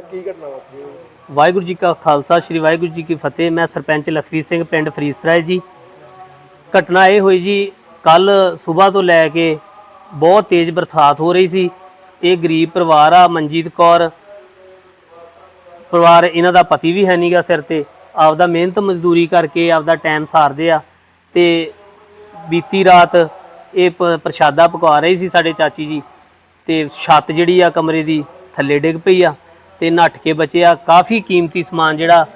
ਕੀ ਘਟਨਾ ਵਾਪਰੀ ਵਾਹਿਗੁਰੂ ਜੀ ਕਾ ਖਾਲਸਾ, ਸ੍ਰੀ ਵਾਹਿਗੁਰੂ ਜੀ ਕੀ ਫਤਿਹ। ਮੈਂ ਸਰਪੰਚ ਲਖਵੀਰ ਸਿੰਘ, ਪਿੰਡ ਫਰੀਸਰਾਏ ਜੀ। ਘਟਨਾ ਇਹ ਹੋਈ ਜੀ ਕੱਲ ਸਵੇਰ ਤੋਂ ਲੈ ਕੇ ਬਹੁਤ ਤੇਜ਼ ਬਰਸਾਤ ਹੋ ਰਹੀ ਸੀ। ਇਹ ਗਰੀਬ ਪਰਿਵਾਰ ਆ, ਮਨਜੀਤ ਕੌਰ। ਪਰਿਵਾਰ ਇਹਨਾਂ ਦਾ ਪਤੀ ਵੀ ਹੈ ਨਹੀਂਗਾ ਸਿਰ ਤੇ। ਆਪਦਾ ਮਿਹਨਤ ਮਜ਼ਦੂਰੀ ਕਰਕੇ ਆਪਦਾ ਟਾਈਮ ਸਾਰਦੇ ਆ ਤੇ ਬੀਤੀ ਰਾਤ ਇਹ ਪ- ਪ੍ਰਸ਼ਾਦਾ ਪਕਾ ਰਹੀ ਸੀ ਸਾਡੇ ਚਾਚੀ ਜੀ। ਤੇ ਛੱਤ ਜਿਹੜੀ ਆ ਕਮਰੇ ਦੀ ਥੱਲੇ ਡਿੱਗ ਪਈ ਆ। ਤੇ ਨੱਠ ਕੇ ਬਚਿਆ। ਕਾਫੀ ਕੀਮਤੀ ਸਮਾਨ ਜਿਹੜਾ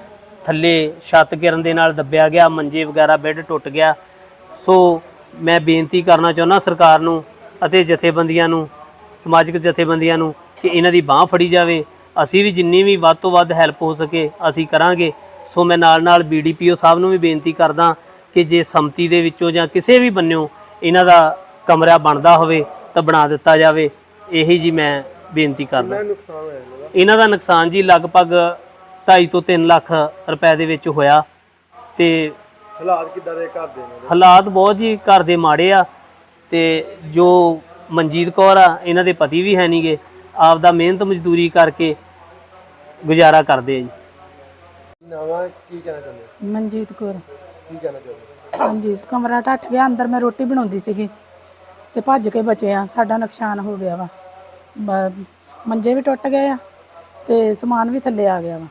ਥੱਲੇ ਛੱਤ ਗਿਰਨ ਦੇ ਨਾਲ ਦੱਬਿਆ ਗਿਆ, ਮੰਜੇ ਵਗੈਰਾ, ਬੈੱਡ ਟੁੱਟ ਗਿਆ। ਸੋ ਮੈਂ ਬੇਨਤੀ ਕਰਨਾ ਚਾਹੁੰਦਾ ਸਰਕਾਰ ਨੂੰ ਅਤੇ ਜਥੇਬੰਦੀਆਂ ਨੂੰ, ਸਮਾਜਿਕ ਜਥੇਬੰਦੀਆਂ ਨੂੰ ਕਿ ਇਹਨਾਂ ਦੀ ਬਾਹ ਫੜੀ ਜਾਵੇ। ਅਸੀਂ ਵੀ ਜਿੰਨੀ ਵੀ ਵੱਧ ਤੋਂ ਵੱਧ ਹੈਲਪ ਹੋ ਸਕੇ, ਅਸੀਂ ਕਰਾਂਗੇ। ਸੋ ਮੈਂ ਨਾਲ ਨਾਲ ਬੀਡੀਪੀਓ ਸਾਹਿਬ ਨੂੰ ਵੀ ਬੇਨਤੀ ਕਰਦਾ ਕਿ ਜੇ ਸੰਮਤੀ ਦੇ ਵਿੱਚੋਂ ਜਾਂ ਕਿਸੇ ਵੀ ਬੰਨਿਓ ਇਹਨਾਂ ਦਾ ਕਮਰਾ ਬਣਦਾ ਹੋਵੇ ਤਾਂ ਬਣਾ ਦਿੱਤਾ ਜਾਵੇ। ਇਹੀ ਜੀ ਮੈਂ ਬੇਨਤੀ ਕਰਦਾ। ਇਹਨਾਂ ਦਾ ਨੁਕਸਾਨ ਜੀ ਲਗਭਗ 2.5 ਤੋਂ 3 ਲੱਖ ਰੁਪਏ ਦੇ ਵਿੱਚ ਹੋਇਆ ਤੇ ਹਾਲਾਤ ਕਿੱਦਾਂ ਦੇ ਘਰ ਦੇ ਦੇ ਹਾਲਾਤ ਬਹੁਤ ਜੀ ਘਰ ਦੇ ਮਾੜੇ ਆ ਤੇ ਜੋ ਮਨਜੀਤ ਕੌਰ ਆ ਇਹਨਾਂ ਦੇ ਪਤੀ ਵੀ ਹੈ ਨਹੀਂਗੇ ਆਪ ਦਾ ਮਿਹਨਤ ਮਜ਼ਦੂਰੀ ਕਰਕੇ ਗੁਜ਼ਾਰਾ ਕਰਦੇ ਆ ਜੀ। ਨਵਾਂ ਕੀ ਕਹਿਣਾ ਚਾਹੁੰਦੇ ਹੋ? ਮਨਜੀਤ ਕੌਰ। ਕੀ ਕਹਿਣਾ ਚਾਹੁੰਦੇ ਹੋ? ਹਾਂਜੀ ਕਮਰਾ ਢੱਠ ਗਿਆ ਅੰਦਰ ਮੈਂ ਰੋਟੀ ਬਣਾਉਂਦੀ ਸੀਗੀ ਤੇ ਭੱਜ ਕੇ ਬਚੇ ਆ ਸਾਡਾ ਨੁਕਸਾਨ ਹੋ ਗਿਆ ਵਾ। ਬ- ਮੰਜੇ ਵੀ ਟੁੱਟ ਗਏ ਆ। ਤੇ ਸਮਾਨ ਵੀ ਥੱਲੇ ਆ ਗਿਆ ਵਾ।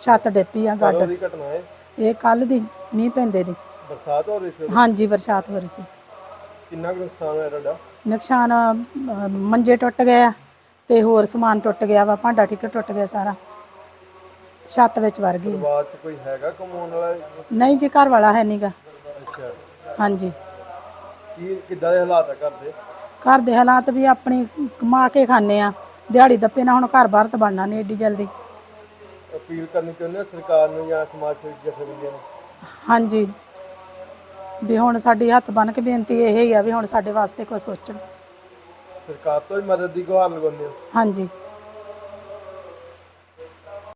ਛੱਤ ਡਿੱਪੀ ਆ ਕਦੋਂ ਗੱਡ ਦੀ ਘਟਨਾ ਹੈ? ਇਹ ਕੱਲ ਦੀ ਮੀਂਹ ਪੈਂਦੇ ਦੀ। ਬਰਸਾਤ ਹੋ ਰਹੀ ਸੀ? ਹਾਂਜੀ ਬਰਸਾਤ ਹੋ ਰਹੀ ਸੀ। ਕਿੰਨਾ ਕੁ ਨੁਕਸਾਨ ਹੋਇਆ ਤੁਹਾਡਾ? ਨੁਕਸਾਨ ਮੰਜੇ ਟੁੱਟ ਗਏ ਆ ਤੇ ਹੋਰ ਸਮਾਨ ਟੁੱਟ ਗਿਆ ਵਾ ਭਾਂਡਾ ਠੀਕਰ ਟੁੱਟ ਗਿਆ ਸਾਰਾ। ਛੱਤ ਵਿੱਚ ਵਰ ਗਈ ਬਾਅਦ ਚ ਕੋਈ ਹੈਗਾ ਕਮਾਉਣ ਵਾਲਾ? ਨਹੀਂ ਜੀ ਘਰ ਵਾਲਾ ਹੈ ਨਹੀਂਗਾ ਅੱਛਾ। ਹਾਂਜੀ। ਕੀ ਕਿੱਦਾਂ ਦੇ ਹਾਲਾਤ ਆ ਘਰ ਦੇ? ਘਰ ਦੇ ਹਾਲਾਤ ਵੀ ਆਪਣੀ ਕਮਾ ਕੇ ਖਾਂਦੇ ਆ। ਦਿਹਾੜੀ ਦੱਪੇ ਨਾਲ ਹੁਣ ਘਰ ਬਾਹਰ ਤਾਂ ਬਣਨਾ ਨਹੀਂ ਏਡੀ ਜਲਦੀ। ਅਪੀਲ ਕਰਨੀ ਚਾਹੁੰਦੇ ਹੋ ਸਰਕਾਰ ਨੂੰ ਜਾਂ ਸਮਾਜ ਸੇਵੀ ਜਥੇਬੰਦੀਆਂ ਨੂੰ? ਹਾਂਜੀ। ਵੀ ਹੁਣ ਸਾਡੀ ਹੱਥ ਬੰਨ ਕੇ ਬੇਨਤੀ ਇਹ ਹੀ ਆ ਵੀ ਹੁਣ ਸਾਡੇ ਵਾਸਤੇ ਕੁਝ ਸੋਚਣ। ਸਰਕਾਰ ਤੋਂ ਵੀ ਮਦਦ ਦੀ ਗੁਹਾਰ ਲਗਾਉਂਦੇ ਹੋ? ਹਾਂਜੀ।